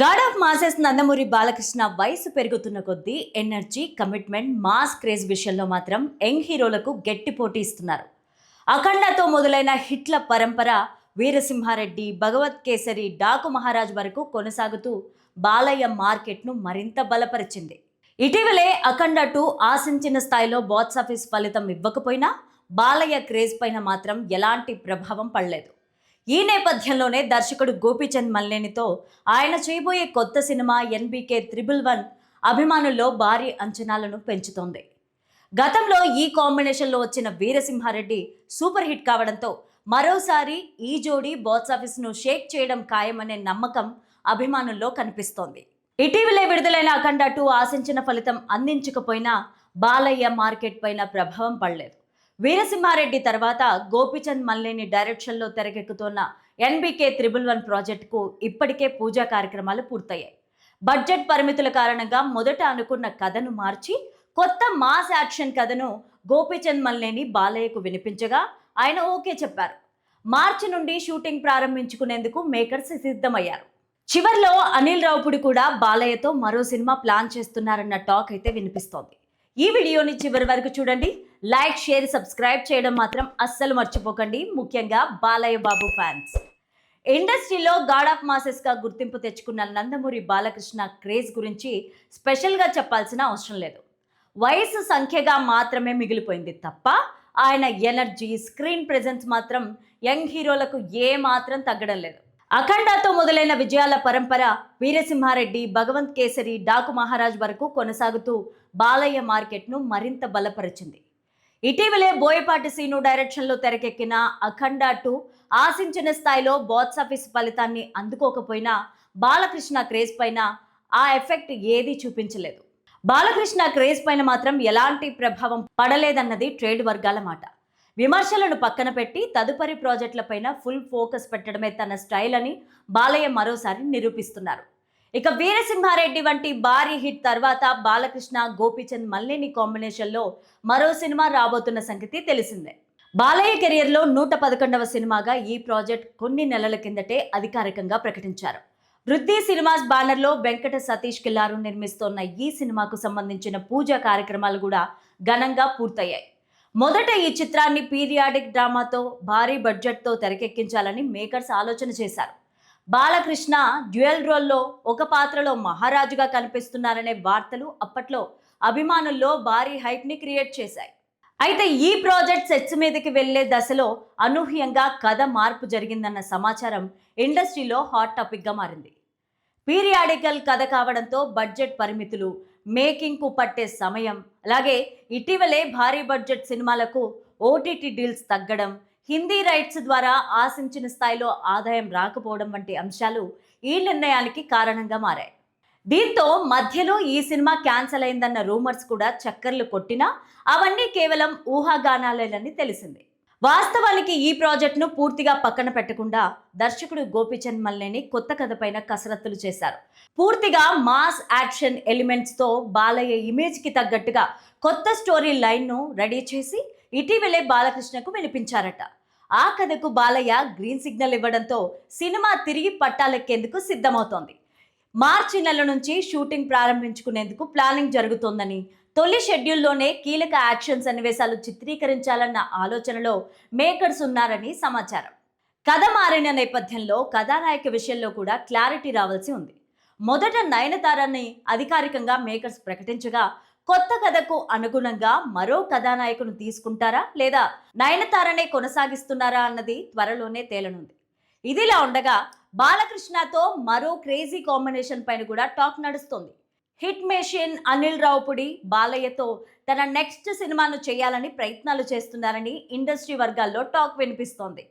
God of masses Nandamuri Balakrishna వయసు పెరుగుతున్న కొద్దీ ఎనర్జీ కమిట్మెంట్ మాస్ క్రేజ్ విషయంలో మాత్రం యంగ్ హీరోలకు గట్టి పోటీ ఇస్తున్నారు. అఖండతో మొదలైన హిట్ల పరంపర వీరసింహారెడ్డి భగవత్ కేసరి డాకు మహారాజ్ వరకు కొనసాగుతూ బాలయ్య మార్కెట్ను మరింత బలపరిచింది. ఇటీవలే అఖండ టూ ఆశించిన స్థాయిలో బాక్స్ ఆఫీస్ ఫలితం ఇవ్వకపోయినా బాలయ్య క్రేజ్ పైన మాత్రం ఎలాంటి ప్రభావం పడలేదు. ఈ నేపథ్యంలోనే దర్శకుడు గోపీచంద్ మల్లేనితో ఆయన చేయబోయే కొత్త సినిమా ఎన్బీకే త్రిబుల్ వన్ అభిమానుల్లో భారీ అంచనాలను పెంచుతోంది. గతంలో ఈ కాంబినేషన్లో వచ్చిన వీరసింహారెడ్డి సూపర్ హిట్ కావడంతో మరోసారి ఈ జోడీ బాక్స్ ఆఫీస్ను షేక్ చేయడం ఖాయమనే నమ్మకం అభిమానుల్లో కనిపిస్తోంది. ఇటీవలే విడుదలైన అఖండ టూ ఆశించిన ఫలితం అందించకపోయినా బాలయ్య మార్కెట్ పైన ప్రభావం పడలేదు. వీరసింహారెడ్డి తర్వాత గోపిచంద్ మల్లేని డైరెక్షన్లో తెరకెక్కుతున్న ఎన్బికే త్రిబుల్ వన్ ప్రాజెక్టుకు ఇప్పటికే పూజా కార్యక్రమాలు పూర్తయ్యాయి. బడ్జెట్ పరిమితుల కారణంగా మొదట అనుకున్న కథను మార్చి కొత్త మాస్ యాక్షన్ కథను గోపిచంద్ మల్లేని బాలయ్యకు వినిపించగా ఆయన ఓకే చెప్పారు. మార్చి నుండి షూటింగ్ ప్రారంభించుకునేందుకు మేకర్స్ సిద్ధమయ్యారు. చివర్లో అనిల్ రావుపుడి కూడా బాలయ్యతో మరో సినిమా ప్లాన్ చేస్తున్నారన్న టాక్ అయితే వినిపిస్తోంది. ఈ వీడియోని చివరి వరకు చూడండి. లైక్ షేర్ సబ్స్క్రైబ్ చేయడం మాత్రం అస్సలు మర్చిపోకండి. ముఖ్యంగా బాలయ్య బాబు ఫ్యాన్స్. ఇండస్ట్రీలో గాడ్ ఆఫ్ మాసెస్గా గుర్తింపు తెచ్చుకున్న నందమూరి బాలకృష్ణ క్రేజ్ గురించి స్పెషల్గా చెప్పాల్సిన అవసరం లేదు. వయసు సంఖ్యగా మాత్రమే మిగిలిపోయింది తప్ప ఆయన ఎనర్జీ స్క్రీన్ ప్రెజెన్స్ మాత్రం యంగ్ హీరోలకు ఏ మాత్రం తగ్గడం లేదు. అఖండాతో మొదలైన విజయాల పరంపర వీరసింహారెడ్డి భగవంత్ కేసరి డాకు మహారాజ్ వరకు కొనసాగుతూ బాలయ్య మార్కెట్ను మరింత బలపరిచింది. ఇటీవలే బోయపాటి సీను డైరెక్షన్లో తెరకెక్కిన అఖండ టూ ఆశించిన స్థాయిలో బాక్స్ ఆఫీస్ ఫలితాన్ని అందుకోకపోయినా బాలకృష్ణ క్రేజ్ పైన ఆ ఎఫెక్ట్ ఏదీ చూపించలేదు. బాలకృష్ణ క్రేజ్ పైన మాత్రం ఎలాంటి ప్రభావం పడలేదన్నది ట్రేడ్ వర్గాల మాట. విమర్శలను పక్కన పెట్టి తదుపరి ప్రాజెక్టులపైన ఫుల్ ఫోకస్ పెట్టడమే తన స్టైల్ అని బాలయ్య మరోసారి నిరూపిస్తున్నారు. ఇక వీరసింహారెడ్డి వంటి భారీ హిట్ తర్వాత బాలకృష్ణ గోపీచంద్ మల్లేని కాంబినేషన్లో మరో సినిమా రాబోతున్న సంగతి తెలిసిందే. బాలయ్య కెరియర్లో నూట పదకొండవ సినిమాగా ఈ ప్రాజెక్ట్ కొన్ని నెలల కిందటే అధికారికంగా ప్రకటించారు. వృద్ధి సినిమాస్ బ్యానర్లో వెంకట సతీష్ కిల్లారు నిర్మిస్తోన్న ఈ సినిమాకు సంబంధించిన పూజా కార్యక్రమాలు కూడా ఘనంగా పూర్తయ్యాయి. మొదట ఈ చిత్రాన్ని పీరియాడిక్ డ్రామాతో భారీ బడ్జెట్తో తెరకెక్కించాలని మేకర్స్ ఆలోచన చేశారు. బాలకృష్ణ డ్యూయల్ రోల్లో ఒక పాత్రలో మహారాజుగా కనిపిస్తున్నారనే వార్తలు అప్పట్లో అభిమానుల్లో భారీ హైప్ని క్రియేట్ చేశాయి. అయితే ఈ ప్రాజెక్ట్ సెట్స్ మీదకి వెళ్ళే దశలో అనూహ్యంగా కథ మార్పు జరిగిందన్న సమాచారం ఇండస్ట్రీలో హాట్ టాపిక్గా మారింది. పీరియాడికల్ కథ కావడంతో బడ్జెట్ పరిమితులు మేకింగ్కు పట్టే సమయం. అలాగే ఇటీవలే భారీ బడ్జెట్ సినిమాలకు ఓటీటీ డీల్స్ తగ్గడం హిందీ రైట్స్ ద్వారా ఆశించిన స్థాయిలో ఆదాయం రాకపోవడం వంటి అంశాలు ఈ నిర్ణయానికి కారణంగా మారాయి. దీంతో మధ్యలో ఈ సినిమా క్యాన్సిల్ అయిందన్న రూమర్స్ కూడా చక్కర్లు కొట్టినా అవన్నీ కేవలం ఊహాగానాలేనని తెలిసింది. వాస్తవానికి ఈ ప్రాజెక్ట్ను పూర్తిగా పక్కన పెట్టకుండా దర్శకుడు గోపీచంద్ మల్లేని కొత్త కథపైన కసరత్తులు చేశారు. పూర్తిగా మాస్ యాక్షన్ ఎలిమెంట్స్తో బాలయ్య ఇమేజ్కి తగ్గట్టుగా కొత్త స్టోరీ లైన్ను రెడీ చేసి ఇటీవలే బాలకృష్ణకు వినిపించారట. ఆ కథకు బాలయ్య గ్రీన్ సిగ్నల్ ఇవ్వడంతో సినిమా తిరిగి పట్టాలెక్కేందుకు సిద్ధమవుతోంది. మార్చి నెల నుంచి షూటింగ్ ప్రారంభించుకునేందుకు ప్లానింగ్ జరుగుతోందని తొలి షెడ్యూల్లోనే కీలక యాక్షన్ సన్నివేశాలు చిత్రీకరించాలన్న ఆలోచనలో మేకర్స్ ఉన్నారని సమాచారం. కథ మారిన నేపథ్యంలో కథానాయక విషయంలో కూడా క్లారిటీ రావాల్సి ఉంది. మొదట నయనతారాన్ని అధికారికంగా మేకర్స్ ప్రకటించగా కొత్త కథకు అనుగుణంగా మరో కథానాయకును తీసుకుంటారా లేదా నయనతారనే కొనసాగిస్తున్నారా అన్నది త్వరలోనే తేలనుంది. ఇదిలా ఉండగా బాలకృష్ణతో మరో క్రేజీ కాంబినేషన్ పైన కూడా టాక్ నడుస్తోంది. హిట్ మెషిన్ అనిల్ రావుపుడి బాలయ్యతో తన నెక్స్ట్ సినిమాను చేయాలని ప్రయత్నాలు చేస్తున్నారని ఇండస్ట్రీ వర్గాల్లో టాక్ వినిపిస్తోంది.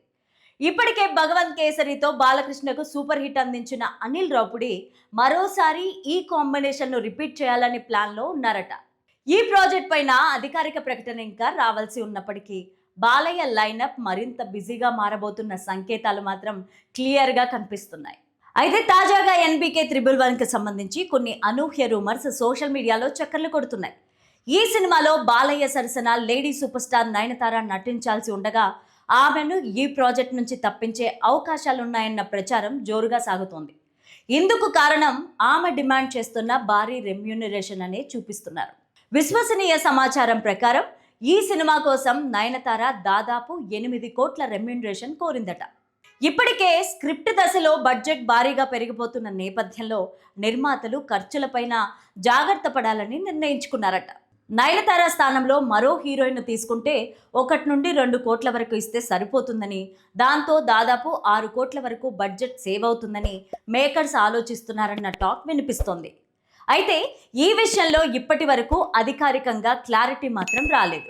ఇప్పటికే భగవంత్ కేసరితో బాలకృష్ణకు సూపర్ హిట్ అందించిన అనిల్ రావుపుడి మరోసారి ఈ కాంబినేషన్ను రిపీట్ చేయాలని ప్లాన్లో ఉన్నారట. ఈ ప్రాజెక్ట్ పైన అధికారిక ప్రకటన ఇంకా రావాల్సి ఉన్నప్పటికీ బాలయ్య లైనప్ మరింత బిజీగా మారబోతున్న సంకేతాలు మాత్రం క్లియర్గా కనిపిస్తున్నాయి. అయితే తాజాగా ఎన్బీకే త్రిబుల్ వన్కి సంబంధించి కొన్ని అనూహ్య రూమర్స్ సోషల్ మీడియాలో చక్కర్లు కొడుతున్నాయి. ఈ సినిమాలో బాలయ్య సరసన లేడీ సూపర్ స్టార్ నయనతార నటించాల్సి ఉండగా ఆమెను ఈ ప్రాజెక్ట్ నుంచి తప్పించే అవకాశాలున్నాయన్న ప్రచారం జోరుగా సాగుతోంది. ఇందుకు కారణం ఆమె డిమాండ్ చేస్తున్న భారీ రెమ్యూనరేషన్ అనే చూపిస్తున్నారు. విశ్వసనీయ సమాచారం ప్రకారం ఈ సినిమా కోసం నయనతార దాదాపు ఎనిమిది కోట్ల రెమ్యూనరేషన్ కోరిందట. ఇప్పటికే స్క్రిప్ట్ దశలో బడ్జెట్ భారీగా పెరిగిపోతున్న నేపథ్యంలో నిర్మాతలు ఖర్చులపైన జాగ్రత్త పడాలని నిర్ణయించుకున్నారట. నయనతార స్థానంలో మరో హీరోయిన్ తీసుకుంటే ఒకటి నుండి రెండు కోట్ల వరకు ఇస్తే సరిపోతుందని దాంతో దాదాపు ఆరు కోట్ల వరకు బడ్జెట్ సేవ్ అవుతుందని మేకర్స్ ఆలోచిస్తున్నారన్న టాక్ వినిపిస్తోంది. అయితే ఈ విషయంలో ఇప్పటి వరకు అధికారికంగా క్లారిటీ మాత్రం రాలేదు.